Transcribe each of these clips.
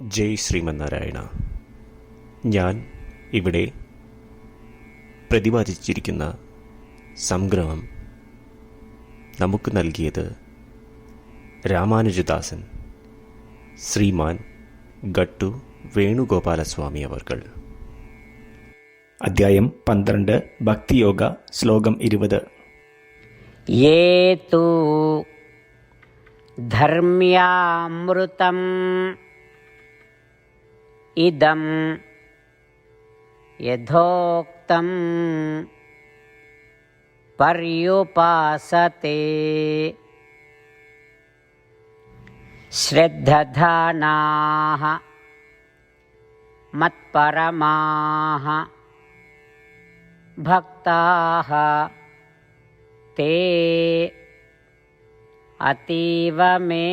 ജയ് ശ്രീമന്നാരായണ. ഞാൻ ഇവിടെ പ്രതിപാദിച്ചിരിക്കുന്ന സംഗ്രഹം നമുക്ക് നൽകിയത് രാമാനുജദാസൻ ശ്രീമാൻ ഗട്ടു വേണുഗോപാലസ്വാമി അവർകൾ. അധ്യായം പന്ത്രണ്ട് ഭക്തിയോഗ ശ്ലോകം ഇരുപത്. ധർമ്മ്യാമൃതം इदं यथोक्तं पर्युपासते। श्रद्धधानाः मत्परमाः भक्ताः ते अतीव मे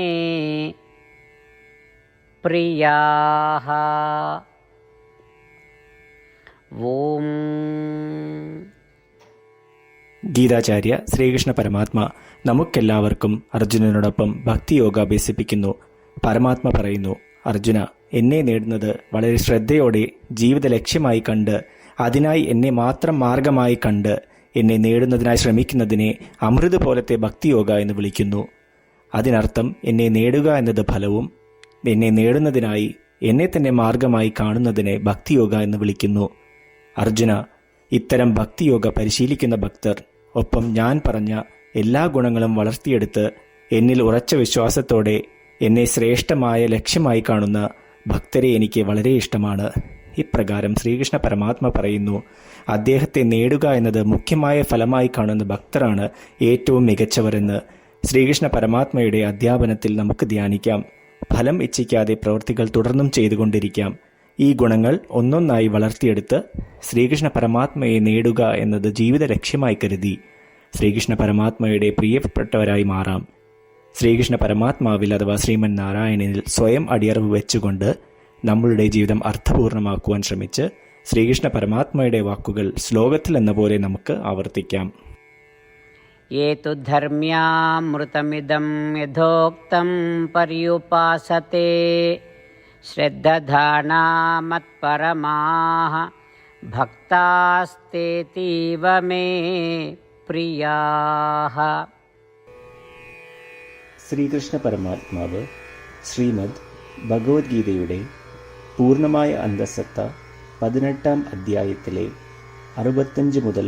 प्रियाः ॐ ഗീതാചാര്യ ശ്രീകൃഷ്ണ പരമാത്മ നമുക്കെല്ലാവർക്കും അർജുനനോടൊപ്പം ഭക്തിയോഗ അഭ്യസിപ്പിക്കുന്നു പരമാത്മ പറയുന്നു അർജുന എന്നെ നേടുന്നത് വളരെ ശ്രദ്ധയോടെ ജീവിത ലക്ഷ്യമായി കണ്ട് അതിനായി എന്നെ മാത്രം മാർഗമായി കണ്ട് എന്നെ നേടുന്നതിനായി ശ്രമിക്കുന്നതിനെ അമൃത് പോലത്തെ ഭക്തിയോഗ എന്ന് വിളിക്കുന്നു അതിനർത്ഥം എന്നെ നേടുക എന്നത് ഫലവും എന്നെ നേടുന്നതിനായി എന്നെ തന്നെ മാർഗമായി കാണുന്നതിനെ ഭക്തിയോഗ എന്ന് വിളിക്കുന്നു. അർജുന ഇത്തരം ഭക്തിയോഗ പരിശീലിക്കുന്ന ഭക്തർ ഒപ്പം ഞാൻ പറഞ്ഞ എല്ലാ ഗുണങ്ങളും വളർത്തിയെടുത്ത് എന്നിൽ ഉറച്ച വിശ്വാസത്തോടെ എന്നെ ശ്രേഷ്ഠമായ ലക്ഷ്യമായി കാണുന്ന ഭക്തരെ എനിക്ക് വളരെ ഇഷ്ടമാണ്. ഇപ്രകാരം ശ്രീകൃഷ്ണ പരമാത്മ പറയുന്നു അദ്ദേഹത്തെ നേടുക എന്നത് മുഖ്യമായ ഫലമായി കാണുന്ന ഭക്തരാണ് ഏറ്റവും മികച്ചവരെന്ന് ശ്രീകൃഷ്ണ പരമാത്മയുടെ അധ്യാപനത്തിൽ നമുക്ക് ധ്യാനിക്കാം. ഫലം ഇച്ഛിക്കാതെ പ്രവൃത്തികൾ തുടർന്നും ചെയ്തുകൊണ്ടിരിക്കാം. ഈ ഗുണങ്ങൾ ഒന്നൊന്നായി വളർത്തിയെടുത്ത് ശ്രീകൃഷ്ണ പരമാത്മയെ നേടുക എന്നത് ജീവിത ലക്ഷ്യമായി കരുതി. ശ്രീകൃഷ്ണ പരമാത്മയുടെ പ്രിയപ്പെട്ടവരായി മാറാം. ശ്രീകൃഷ്ണ പരമാത്മാവിൽ അഥവാ ശ്രീമൻ നാരായണനിൽ സ്വയം അടിയറവ് വെച്ചുകൊണ്ട് നമ്മളുടെ ജീവിതം അർത്ഥപൂർണമാക്കുവാൻ ശ്രമിച്ച് ശ്രീകൃഷ്ണ പരമാത്മയുടെ വാക്കുകൾ ശ്ലോകത്തിൽ എന്ന പോലെ നമുക്ക് ആവർത്തിക്കാം. ఏ తు ధర్మ్యామృతమిదం యథోక్తం పర్యుపాసతే శ్రద్ధానామత్పరమా భక్తాస్తేతీవ మే ప్రియా ശ്രീകൃഷ്ണ പരമാത്മാവ് ശ്രീമദ് ഭഗവത്ഗീതയുടെ പൂർണ്ണമായ അന്തസത്ത പതിനെട്ടാം അധ്യായത്തിലെ അറുപത്തഞ്ച് മുതൽ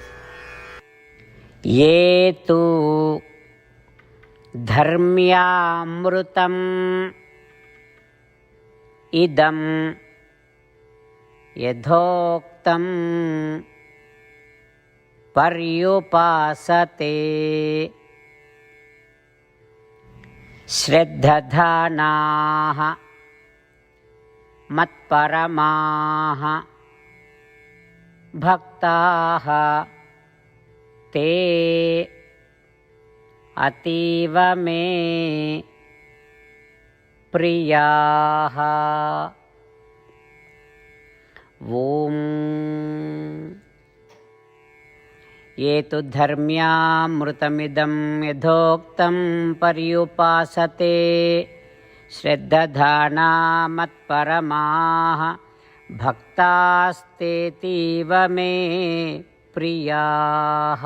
ये तु धर्म्यामृतम् इदं यथोक्तं पर्युपासते। श्रद्धधानाः मत्परमाः भक्ताः ते अतीव मे प्रियाः। ॐ। ये तु धर्म्यामृतमिदं यथोक्तं पर्युपासते श्रद्धधाना मत्परमाः भक्तास्तेतीव मे। प्रियाः।